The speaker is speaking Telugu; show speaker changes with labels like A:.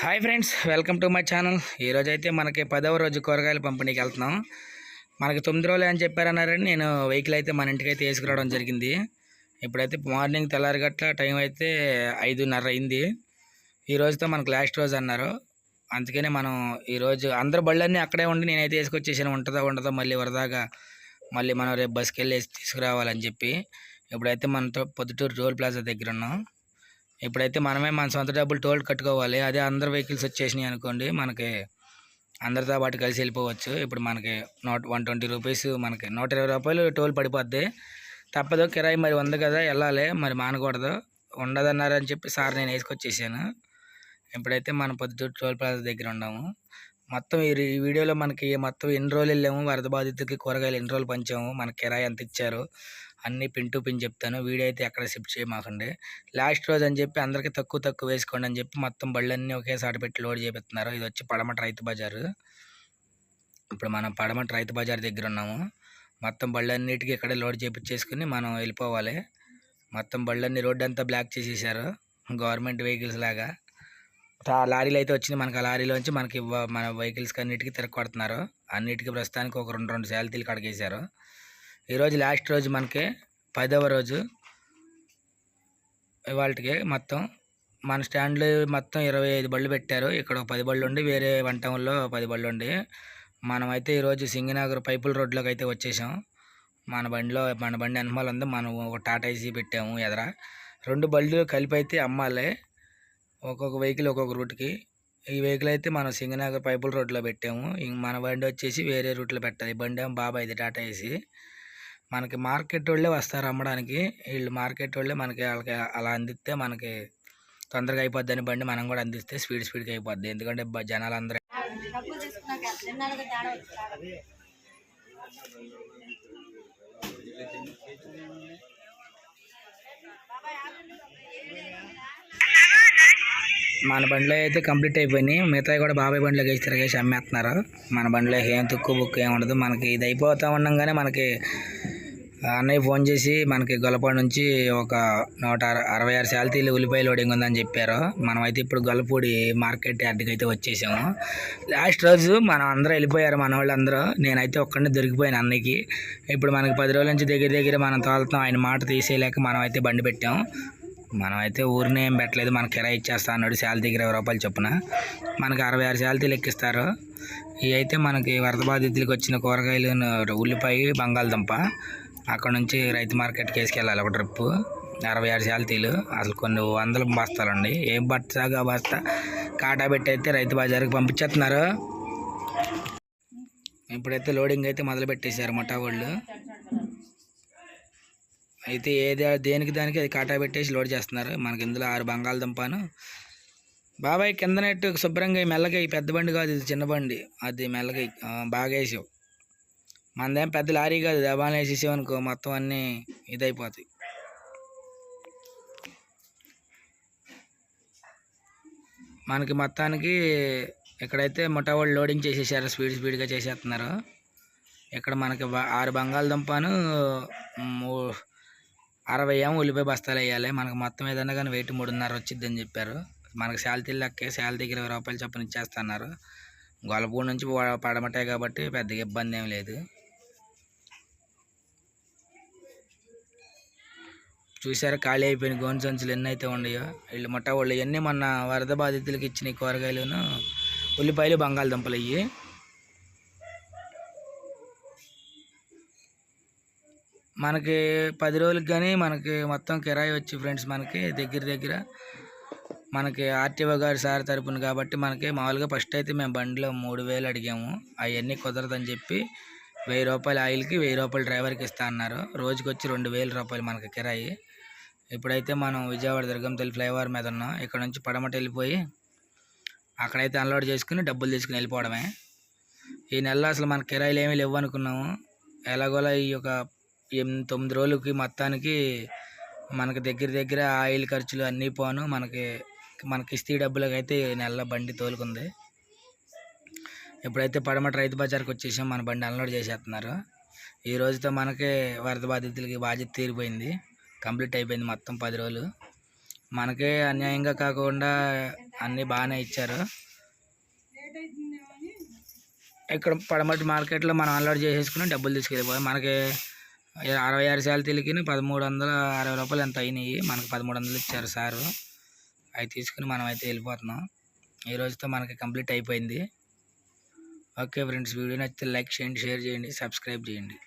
A: Hi friends welcome to my channel. ఈరోజు అయితే మనకి పదవ రోజు కూరగాయల పంపిణీకి వెళ్తున్నాం. మనకి తొమ్మిది రోజులు అని చెప్పారన్నారని నేను వెహికల్ అయితే మన ఇంటికి అయితే వేసుకురావడం జరిగింది. ఇప్పుడైతే మార్నింగ్ తెల్లారిగట్ల టైం అయితే ఐదున్నర అయింది. ఈ రోజుతో మనకు లాస్ట్ రోజు అన్నారు. అందుకనే మనం ఈరోజు అందరు బళ్ళన్నీ అక్కడే ఉండి నేనైతే వేసుకొచ్చేసాను. ఉంటుందా ఉండదో మళ్ళీ వరదాగా మళ్ళీ మనం రేపు బస్కి వెళ్ళి తీసుకురావాలని చెప్పి. ఇప్పుడైతే మనతో పొద్దుటూరు టోల్ ప్లాజా దగ్గర ఉన్నాం. ఇప్పుడైతే మనమే మన సొంత డబ్బులు టోల్ కట్టుకోవాలి. అదే అందరు వెహికల్స్ వచ్చేసినాయి అనుకోండి మనకి అందరితో పాటు కలిసి వెళ్ళిపోవచ్చు. ఇప్పుడు మనకి నూట వన్ ట్వంటీ రూపీస్ మనకి నూట ఇరవై రూపాయలు టోల్ పడిపోద్ది. తప్పదు కిరాయి మరి ఉంది కదా వెళ్ళాలి. మరి మానకూడదు. ఉండదన్నారని చెప్పి సార్ నేను వేసుకొచ్చేసాను. ఇప్పుడైతే మన పొద్దుటూరు టోల్ ప్లాజా దగ్గర ఉన్నాము. మొత్తం ఈ ఈ వీడియోలో మనకి మొత్తం ఎన్ని రోజులు వెళ్ళాము? వరద బాధితులకి కూరగాయలు ఎన్ని రోజులు పంచాము? మనకి కిరాయి ఎంత ఇచ్చారు? అన్నీ పిన్ టు పిన్ చెప్తాను. వీడియో అయితే ఎక్కడ షిఫ్ట్ చేయమాకండి. లాస్ట్ రోజు అని చెప్పి అందరికీ తక్కువ తక్కువ వేసుకోండి అని చెప్పి మొత్తం బళ్ళన్నీ ఒకేసారి పెట్టి లోడ్ చేపిస్తున్నారు. ఇది వచ్చి పడమట రైతు బజారు. ఇప్పుడు మనం పడమట రైతు బజార్ దగ్గర ఉన్నాము. మొత్తం బళ్ళన్నిటికీ ఇక్కడే లోడ్ చేపించేసుకుని మనం వెళ్ళిపోవాలి. మొత్తం బళ్ళన్ని రోడ్డు అంతా బ్లాక్ చేసేసారు. గవర్నమెంట్ వెహికల్స్ లాగా. లారీలు అయితే వచ్చినాయి. మనకి ఆ లారీలోంచి మనకి మన వెహికల్స్కి అన్నిటికీ తిరగొడుతున్నారు అన్నిటికీ ప్రస్తుతానికి ఒక రెండు రెండు శాలతీలు కడగేశారు. ఈరోజు లాస్ట్ రోజు మనకి పదవ రోజు ఇవాళకి మొత్తం మన స్టాండ్లో మొత్తం ఇరవై ఐదు బళ్ళు పెట్టారు. ఇక్కడ ఒక పది బళ్ళు ఉండి వేరే వన్ టౌన్లో పది బళ్ళు ఉండి. మనమైతే ఈరోజు సింగనగర్ పైపుల రోడ్లోకి అయితే వచ్చేసాం. మన బండిలో మన బండి అనుమాలు ఉంది. మనం ఒక టాటా ఏసీ పెట్టాము ఎదర. రెండు బళ్ళు కలిపి అయితే అమ్మాలి. ఒక్కొక్క వెహికల్ ఒక్కొక్క రూట్కి. ఈ వెహికల్ అయితే మనం సింగనగర్ పైపుల రోడ్లో పెట్టాము. మన బండి వచ్చేసి వేరే రూట్లో పెట్టాలి. బండి ఏమో బాబాయ్ది టాటా వేసి మనకి మార్కెట్ వాళ్ళే వస్తారు అమ్మడానికి. వీళ్ళు మార్కెట్ వాళ్ళే మనకి వాళ్ళకి అలా అందిస్తే మనకి తొందరగా అయిపోద్దని బండి మనం కూడా అందిస్తే స్పీడ్ స్పీడ్గా అయిపోద్ది. ఎందుకంటే జనాలు అందరూ
B: డబ్బులు తీసుకున్నాక తిన్నాళ్ళకి తేడా వచ్చింది
A: మన బండిలో అయితే కంప్లీట్ అయిపోయినాయి. మిగతాయి కూడా బాబాయ్ బండిలోకి వేసి తిరగేసి అమ్మేస్తున్నారు. మన బండిలో ఏం తుక్కు బుక్కు ఏం ఉండదు. మనకి ఇది అయిపోతూ ఉండగానే మనకి అన్నయ్య ఫోన్ చేసి మనకి గొల్లపాడు నుంచి ఒక నూట అర- అరవై ఆరు శాలతీలు ఉల్లిపాయ లోడింగ్ ఉందని చెప్పారు. మనమైతే ఇప్పుడు గొల్లపూడి మార్కెట్ యార్డ్కి అయితే వచ్చేసాము. లాస్ట్ రోజు మనం అందరూ వెళ్ళిపోయారు మన వాళ్ళందరూ నేనైతే ఒక్కడిని దొరికిపోయాను అన్నయ్యకి. ఇప్పుడు మనకి పది రోజుల నుంచి దగ్గర దగ్గర మనం తోలుతాం ఆయన మాట తీసేయలేక మనం అయితే బండి పెట్టాం. మనం అయితే ఊరినే ఏం పెట్టలేదు మన కిరాయి ఇచ్చేస్తా అన్నాడు శాలరీకి ఇరవై రూపాయలు చొప్పున. మనకి అరవై ఆరు శాలరీలు ఎక్కిస్తారు ఇవి అయితే మనకి వరద బాధితులకు వచ్చిన కూరగాయలు ఉల్లిపాయ బంగాళదుంప. అక్కడ నుంచి రైతు మార్కెట్కి వేసుకెళ్ళాలి ఒక ట్రిప్పు అరవై ఆరు శాలతీలు అసలు కొన్ని వందల బస్తాలండి. ఏం బస్తాగా బస్తా? కాటా పెట్టి అయితే రైతు బజార్కి పంపించేస్తున్నారు. ఇప్పుడైతే లోడింగ్ అయితే మొదలు పెట్టేశారు ముఠా వాళ్ళు అయితే ఏది దేనికి దానికి అది కాటా పెట్టేసి లోడ్ చేస్తున్నారు. మనకి ఇందులో ఆరు బంగాళదుంపను. బాబాయ్ కింద నెట్టు శుభ్రంగా మెల్లగా ఈ పెద్ద బండి కాదు ఇది చిన్న బండి. అది మెల్లగా బాగా వేసావు. మనదేం పెద్ద లారీ కాదు దబాన్ వేసేసావు అనుకో మొత్తం అన్నీ ఇదైపోతాయి. మనకి మొత్తానికి ఇక్కడైతే ముఠావాళ్ళు లోడింగ్ చేసేసారు స్పీడ్ స్పీడ్గా చేసేస్తున్నారు. ఇక్కడ మనకి ఆరు బంగాళదుంపను మూ అరవై ఏమో ఉల్లిపాయ బస్తాలు వేయాలి. మనకు మొత్తం ఏదన్నా కానీ వెయిట్ మూడున్నర వచ్చిద్దని చెప్పారు. మనకు శాలరీ లెక్కే శాలతీకి ఇరవై రూపాయలు చొప్పున ఇచ్చేస్తున్నారు. గొలపూడి నుంచి పడమటాయి పడమటే కాబట్టి పెద్దగా ఇబ్బంది ఏం లేదు. చూసారా ఖాళీ అయిపోయిన గోను సంచులు ఎన్ని అయితే ఉన్నాయో? వీళ్ళు ముట్ట వాళ్ళు ఇవన్నీ మొన్న వరద బాధితులకు ఇచ్చిన కూరగాయలను ఉల్లిపాయలు బంగాళదుంపలు అయ్యి మనకి పది రోజులకి కానీ మనకి మొత్తం కిరాయి వచ్చి ఫ్రెండ్స్ మనకి దగ్గర దగ్గర మనకి ఆర్టీఓ గారి సార్ తరపున కాబట్టి మనకి మామూలుగా ఫస్ట్ అయితే మేము బండిలో మూడు వేలు అడిగాము. అవన్నీ కుదరదని చెప్పి వెయ్యి రూపాయలు ఆయిల్కి వెయ్యి రూపాయలు డ్రైవర్కి ఇస్తా అన్నారు. రోజుకి వచ్చి రెండు వేల రూపాయలు మనకి కిరాయి. ఇప్పుడైతే మనం విజయవాడ దుర్గం తల్లి ఫ్లైఓవర్ మీద ఉన్నాం. ఇక్కడ నుంచి పడమట వెళ్ళిపోయి అక్కడైతే అన్లోడ్ చేసుకుని డబ్బులు తీసుకుని వెళ్ళిపోవడమే. ఈ నెలలో అసలు మన కిరాయిలు ఏమీ లేవు అనుకున్నాము ఎలాగోలా ఈ యొక్క ఎనిమిది తొమ్మిది రోజులకి మొత్తానికి మనకి దగ్గర దగ్గర ఆయిల్ ఖర్చులు అన్నీ పోను. మనకి మనకి ఇస్తీ డబ్బులకైతే నెల నెలలో బండి తోలుకుంది. ఇప్పుడైతే పడమట రైతు బజార్కి వచ్చేసాం మన బండి అన్లోడ్ చేసేస్తున్నారు. ఈ రోజుతో మనకి వరద బాధితులకి బాధ్యత తీరిపోయింది. కంప్లీట్ అయిపోయింది మొత్తం పది రోజులు. మనకే అన్యాయంగా కాకుండా అన్నీ బాగానే ఇచ్చారు. ఇక్కడ పడమటి మార్కెట్లో మనం అన్లోడ్ చేసేసుకుని డబ్బులు తీసుకెళ్ళిపోయాం మనకి అరవై ఆరు సార్లు తెలికిన పదమూడు వందల అరవై రూపాయలు ఎంత అయినాయి? మనకు పదమూడు వందలు ఇచ్చారు సారు. అవి తీసుకుని మనం అయితే వెళ్ళిపోతున్నాం. ఈ రోజుతో మనకి కంప్లీట్ అయిపోయింది. ఓకే ఫ్రెండ్స్ వీడియో నచ్చితే లైక్ చేయండి షేర్ చేయండి సబ్స్క్రైబ్ చేయండి.